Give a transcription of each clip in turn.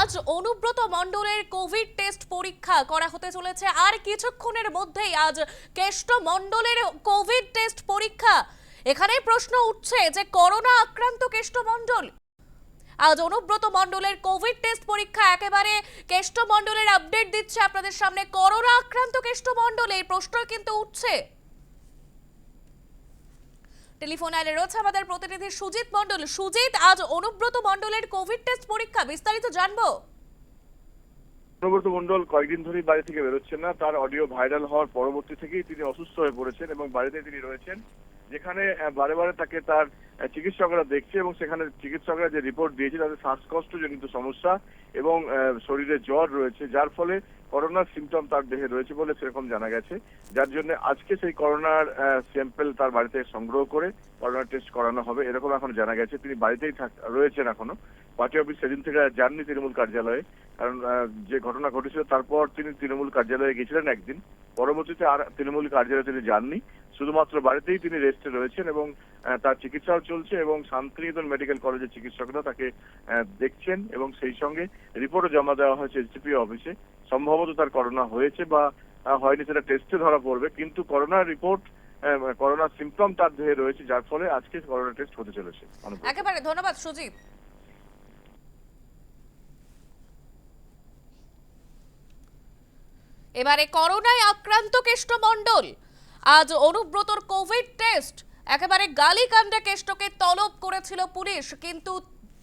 আজ অনুব্রত মণ্ডলের Covid test পরীক্ষা করা হতে চলেছে। আর কিছুক্ষণের মধ্যেই আজ কেষ্ট মণ্ডলের কোভিড টেস্ট পরীক্ষা। এখানেই প্রশ্ন উঠছে যে, করোনা আক্রান্ত কেষ্ট মণ্ডল? আজ অনুব্রত মণ্ডলের কোভিড টেস্ট পরীক্ষা একেবারে কেষ্ট মণ্ডলের আপডেট দিচ্ছে আপনাদের সামনে। করোনা আক্রান্ত কেষ্ট মণ্ডল এই প্রশ্ন কিন্তু উঠছে। টেলিফোন আইলে রয়েছে আমাদের প্রতিনিধি সুজিত মন্ডল সুজিত, আজ অনুব্রত মন্ডলের কোভিড টেস্ট পরীক্ষা, বিস্তারিত জানব। অনুব্রত মন্ডল কয়েকদিন ধরেই বাড়ি থেকে বেরোচ্ছেন না, তার অডিও ভাইরাল হওয়ার পরবর্তী থেকেই তিনি অসুস্থ হয়ে পড়েছেন এবং বাড়িতে তিনি রয়েছেন, যেখানে বারে বারে তাকে তার চিকিৎসকরা দেখছে এবং সেখানে চিকিৎসকরা যে রিপোর্ট দিয়েছে তাদের শ্বাসকষ্টজনিত সমস্যা এবং শরীরে জ্বর রয়েছে, যার ফলে করোনার সিমটম তার দেহে রয়েছে বলে সেরকম জানা গেছে। যার জন্য আজকে সেই করোনার স্যাম্পেল তার বাড়িতে সংগ্রহ করে করোনা টেস্ট করানো হবে, এরকম এখন জানা গেছে। তিনি বাড়িতেই রয়েছেন এখনও। পার্টি অফিস সেদিন থেকে যাননি তৃণমূল কার্যালয়ে, কারণ যে ঘটনা ঘটেছিল তারপর তিনি তৃণমূল কার্যালয়ে গেছিলেন একদিন। পরবর্তীতে আর তৃণমূল কার্যালয়ে তিনি যাননি। শুধুমাত্র বাড়িতেই তিনি রেস্টে রয়েছেন এবং তার চিকিৎসাও চলছে এবং শান্তিনিকেতন মেডিকেল কলেজের চিকিৎসকরা তাকে দেখছেন এবং সেই সঙ্গে রিপোর্টও জমা দেওয়া হয়েছে এসডিপি অফিসে সম্ভবত তার করোনা হয়েছে বা হয়নি, সেটা টেস্টে ধরা পড়বে। কিন্তু করোনার রিপোর্ট করোনার সিমটম তার দেহে রয়েছে, যার ফলে আজকে করোনা টেস্ট হতে চলেছে একেবারে, ধন্যবাদ সুজিত। এবারে করোনায় আক্রান্ত কেষ্ট মণ্ডল আজ অনুব্রতর কোভিড টেস্ট। একেবারে গালিকাণ্ডে কেষ্টকে তলব করেছিল পুলিশ, কিন্তু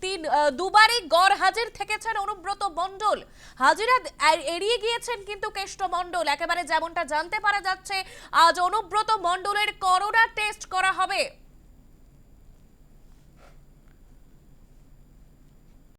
তিন দুবারই গড় হাজির থেকেছেন অনুব্রত মণ্ডল। হাজিরা এড়িয়ে গিয়েছেন কিন্তু কেষ্ট মণ্ডল। একেবারে যেমনটা জানতে পারা যাচ্ছে, আজ অনুব্রত মণ্ডলের করোনা টেস্ট করা হবে।